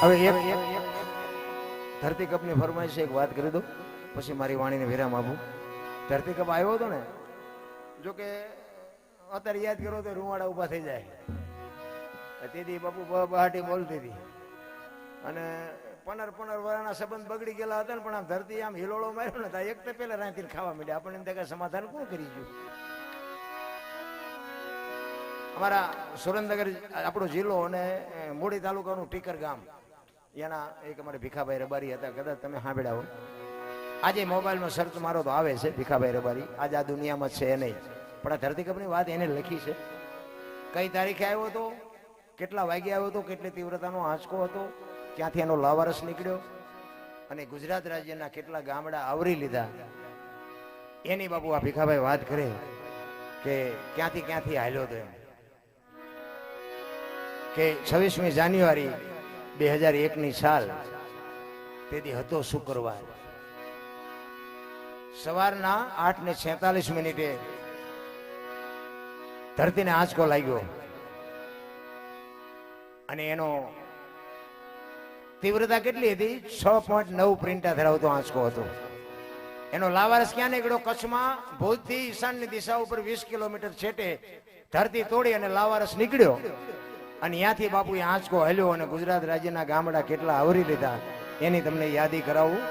હવે એક ધરતી કપની ફરમાઈશ એક વાત કરી દો પછી મારી વાણીને વિરામ આપું. ધરતી કપ આવ્યો હતો ને, જો કે અત્યારે યાદ કરો તો રૂવાડા ઊભા થઈ જાય. તેથી બાપુ બહાટી બોલતી હતી. અને પનર પનર વરાના સંબંધ બગડી ગયેલા હતા ને, પણ આમ ધરતી આમ હિલોળો માર્યો ને એક તો પેલા રાંધીને ખાવા માંડ્યા. આપણને એમ કે સમાધાન કોણ કરી ગયું? અમારા સુરેન્દ્રનગર, આપણો જિલ્લો અને મોડી તાલુકાનું ટીકર ગામ એના એક અમારે ભીખાભાઈ રબારી હતા, કદાચ તમે સાંભળ્યા આજે મોબાઈલમાં સર્ચ મારો તો આવે છે, ભીખાભાઈ રબારી. આજ આ દુનિયામાં છે નહીં. પણ આ ધરતીકપની વાત એને લખી છે. કઈ તારીખે આવ્યો હતો? કેટલા વાગે આવ્યો હતો? કેટલી તીવ્રતાનો આંચકો હતો? ક્યાંથી એનો લાવારસ નીકળ્યો? અને ગુજરાત રાજ્યના કેટલા ગામડા આવરી લીધા? એની બાપુ આ ભીખાભાઈ વાત કરે કે ક્યાંથી ક્યાંથી હાલ્યો હતો એમ. કે છવ્વીસમી જાન્યુઆરી બે હજાર એકની સાલ તેથી હતો શુક્રવાર. સવારના આઠ ને છેતાલીસ મિનિટે ધરતીને આંચકો લાગ્યો અને એનો તીવ્રતા કેટલી હતી? છ પોઈન્ટ નવ પ્રિન્ટા ધરાવતો આંચકો હતો. એનો લાવારસ ક્યાં નીકળ્યો? કચ્છમાં ભુજથી ઈશાનની દિશા ઉપર વીસ કિલોમીટર છેટે ધરતી તોડી અને લાવારસ નીકળ્યો. અને ત્યાંથી બાપુ એ આંચકો હલ્યો અને ગુજરાત રાજ્યના ગામડા કેટલા આવરી લીધા, એની તમને યાદી કરાવું.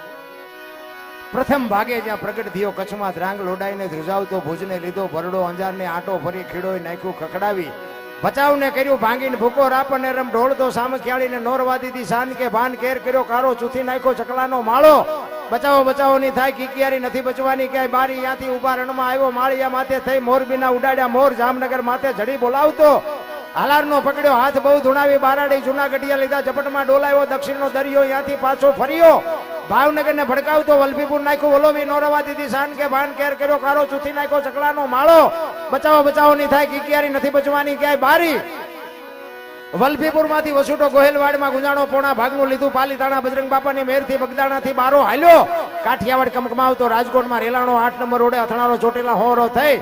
પ્રથમ ભાગે જ્યાં પ્રગટ થયો કચ્છમાં ધ્રાંગ લોડાઈને ધ્રુજાવતો ભુજને લીધો, ભરડો અંજારને આટો ફરી ખીડોય નાખ્યું ખકડાવી બચાવને કર્યું, ભાંગીને ભૂકો રાપને રમ ઢોળતો સામખિયાળીને નોરવાદીથી શાન કે ભાન કેર કર્યો કારો ચૂથી નાખ્યો, ચકલાનો માળો. બચાવો બચાવો, નહીં થાય, કિકિયારી નથી બચવાની, ક્યાંય બારી ત્યાંથી ઊભા રણમાં આવ્યો, માળિયા માથે થઈ મોરબીના ઉડાડ્યા, મોર જામનગર માથે જડી બોલાવતો. હાલારનો પકડ્યો, હાથ બહુ ધુણાવી, બારાડી જુનાગઢિયા લીધા, ઝપટમાં ડોલાયો, દક્ષિણનો દરિયો ત્યાંથી પાછો ફર્યો. ભાવનગરને ભડકાવતો વલભીપુર નાખ્યું, વલોવી નોરવા દીધી શાન કે ભાન કેર કર્યો, કારો ચૂથી નાખ્યો, ચકલાનો માળો. બચાવો બચાવો, નહીં થાય, કિકિયારી નથી બચવાની, ક્યાંય બારી. વલભીપુરમાંથી વસુટો ગોહેલવાડમાં ગુંજાણો પોણા ભાગનું લીધું, પાલીતાણા બજરંગ બાપાની મેરથી બગદાણાથી બારો હાલ્યો. કાઠિયાવાડ કમકમાવતો રાજકોટમાં રેલાણો આઠ નંબર રોડે અથડાણો ચોટેલા હોરો થઈ.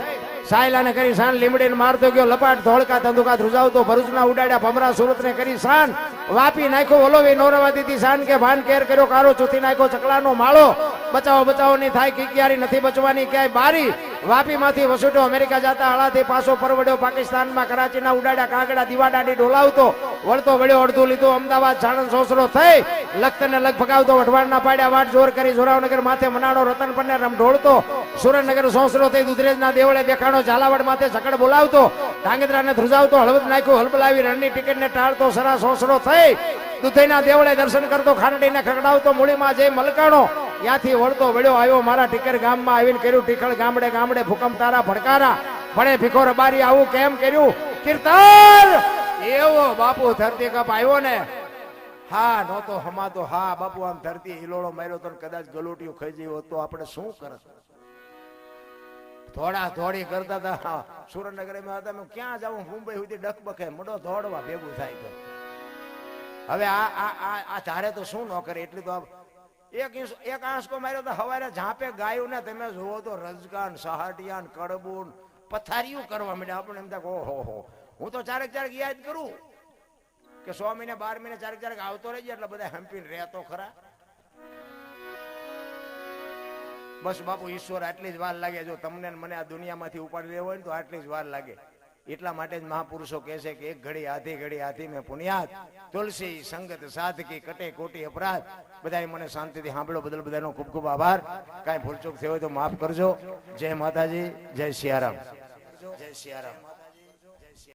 સાયલાને કરી શાન લીમડીને મારતો ગયો, લપાટ, ધોળકા, ધંધુકા, ધ્રુજાવતો, ભરૂચના ઉડાડ્યા, ભમરા સુરતને કરી શાન વાપી નાખ્યો ઓલોવી નોરવા દીધી શાન કે ભાન કેર કર્યો કારો ચૂથી નાખ્યો, ચકલાનો માળો, બચાવો બચાવો ની થાય, કિકિયારી નથી બચવાની, ક્યાંય બારી વાપીમાંથી વસુટો અમેરિકા જતા હળાથી પાછો પરવડ્યો. પાકિસ્તાનમાં કરાચીના ઉડાડ્યા કાગડા દીવાડાડી ડોલાવતો. વળતો વળ્યો અડધું લીધું. અમદાવાદ સાણંદ સોસરો થઈ. લખતને લગ ભગાવતો વઢવાડના પાડ્યા. વાટ જોર કરી જોરાવનગર માથે મનાડો રતન પન્ને રમ ઢોળતો સુરેન્દ્રનગર સોસરો થઈ દુધરેજના દેવળે દેખાણો ઝાલાવાડ માથે ઝકડ બોલાવતો. ધાંગધ્રાને ધ્રુજાવતો. હળવદ નાખ્યું. હલબલાવી રણની ટિકિટને ટાળતો. સરા સોસરો થઈ. દુધઈના દેવળે દર્શન કરતો. ખાનડીને ખકડાવતો મૂળીમાં જઈ મલકાણો. ત્યાંથી વળતો વળ્યો, આવ્યો મારા ટીકર ગામમાં આવીને કર્યું ટીકળ ગામડે ગામડે ભૂકંપ તારા ભડકારા. ભણે ભીખો રબારી, આવું કેમ કર્યું? કીર્તન! એવો બાપુ ધરતી કપ આવ્યો ને. હા, નહોતો હમાતો. હા, બાપુ આમ ધરતી હિલોળો માર્યો તો કદાચ ગલોટીયું ખાઈ જઈ તો આપણે શું કરત? થોડા થોડી કરતા હતા. સુરેન્દ્રનગરમાં હતા. ક્યાં જાઉં? મુંબઈ સુધી ડકબકે મોટો દોડવા ભેગું થાય હવે આ આ આ ચારે તો શું ન કરે? એટલી તો એક એક આંસકો માર્યો તો હવારે ઝાંપે ગાયું ને તમે જુઓ તો રજગાન, સહાટિયાન, કડબુન પથારીયું કરવા માંડ્યા. આપણે એમ થાય ઓહો હો. હું તો ચારેક ચારેક યાદ કરું કે સો મહિને બાર મહિને ચારેક ચારેક આવતો રહેજે એટલે બધા હંપીને રહેતો ખરા. બસ બાપુ, ઈશ્વર આટલી જ વાર લાગે. જો તમને મને આ દુનિયામાંથી ઉપાડી લેવો હોય ને તો આટલી જ વાર લાગે. એટલા માટે જ મહાપુરુષો કહે છે કે એક ઘડી, આધી ઘડી, આધી મેં પુણ્યાત. તુલસી, સંગત, સાધકી, કટે કોટી અપરાધ. બધાએ મને શાંતિથી સાંભળો, બદલ બધાનો ખૂબ ખૂબ આભાર. કાંઈ ભૂલચૂક થયો હોય તો માફ કરજો. જય માતાજી, જય સિયારામ. જય સિયારામ.